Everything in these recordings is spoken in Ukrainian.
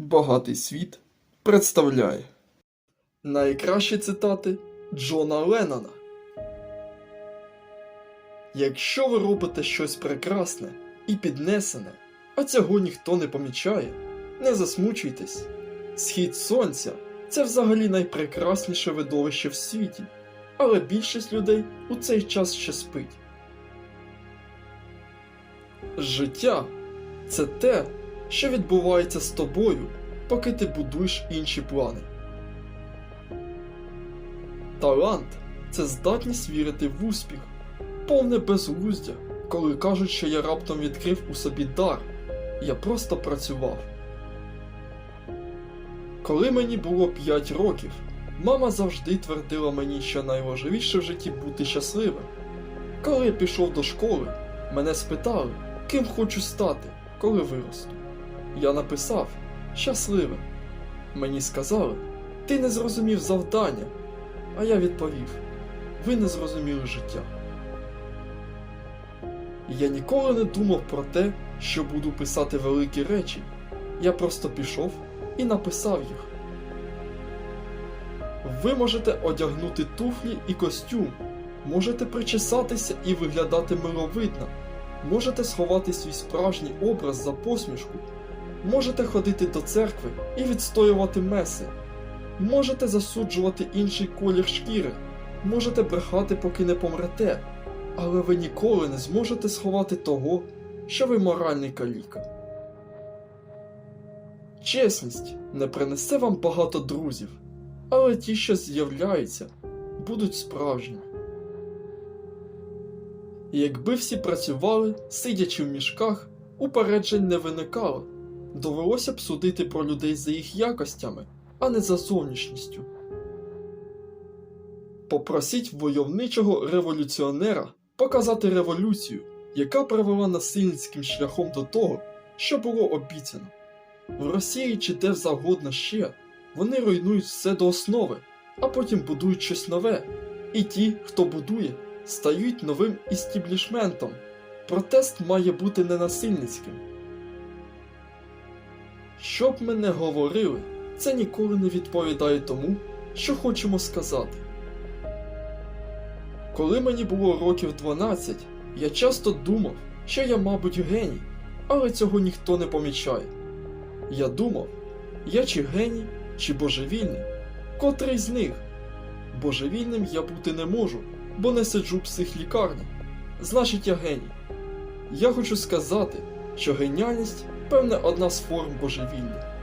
Багатий світ представляє найкращі цитати Джона Леннона. Якщо ви робите щось прекрасне і піднесене, а цього ніхто не помічає, не засмучуйтесь. Схід сонця це взагалі найпрекрасніше видовище в світі, але більшість людей у цей час ще спить. Життя це те, що відбувається з тобою, поки ти будуєш інші плани. Талант це здатність вірити в успіх, повне безглуздя, коли кажуть, що я раптом відкрив у собі дар, я просто працював. Коли мені було 5 років, мама завжди твердила мені, що найважливіше в житті бути щасливим. Коли я пішов до школи, мене спитали, ким хочу стати, коли виросту. Я написав щасливим. Мені сказали, ти не зрозумів завдання. А я відповів: ви не зрозуміли життя. Я ніколи не думав про те, що буду писати великі речі. Я просто пішов і написав їх. Ви можете одягнути туфлі і костюм, можете причесатися і виглядати миловидно, можете сховати свій справжній образ за посмішку, можете ходити до церкви і відстоювати меси, можете засуджувати інший колір шкіри, можете брехати, поки не помрете, але ви ніколи не зможете сховати того, що ви моральний каліка. Чесність не принесе вам багато друзів, але ті, що з'являються, будуть справжніми. І Якби всі працювали, сидячи в мішках, упереджень не виникало, довелося б судити про людей за їх якостями, а не за зовнішністю. Попросіть войовничого революціонера показати революцію, яка привела насильницьким шляхом до того, що було обіцяно. В Росії чи де завгодно ще вони руйнують все до основи, а потім будують щось нове. І ті, хто будує, стають новим істіблішментом. Протест має бути ненасильницьким. Що б ми не говорили, це ніколи не відповідає тому, що хочемо сказати. Коли мені було років 12, я часто думав, що я, мабуть, геній, але цього ніхто не помічає. Я думав, я чи геній, чи божевільний, котрий з них. Божевільним я бути не можу, бо не сиджу в психлікарні. Значить, я геній. Я хочу сказати, що геніальність певне одна з форм божевілля.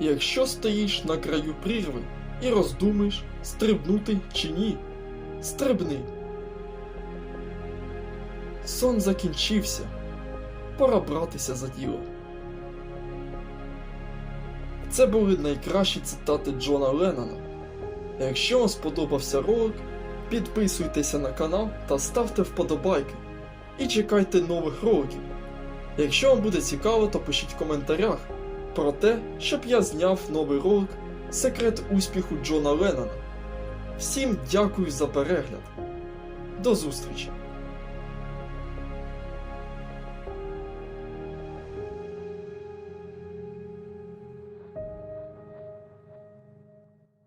Якщо стоїш на краю прірви і роздумаєш, стрибнути чи ні, стрибни. Сон закінчився. Пора братися за діло. Це були найкращі цитати Джона Леннона. Якщо вам сподобався ролик, підписуйтеся на канал та ставте вподобайки. І чекайте нових роликів. Якщо вам буде цікаво, то пишіть в коментарях про те, щоб я зняв новий ролик Секрет успіху Джона Леннона. Всім дякую за перегляд. До зустрічі!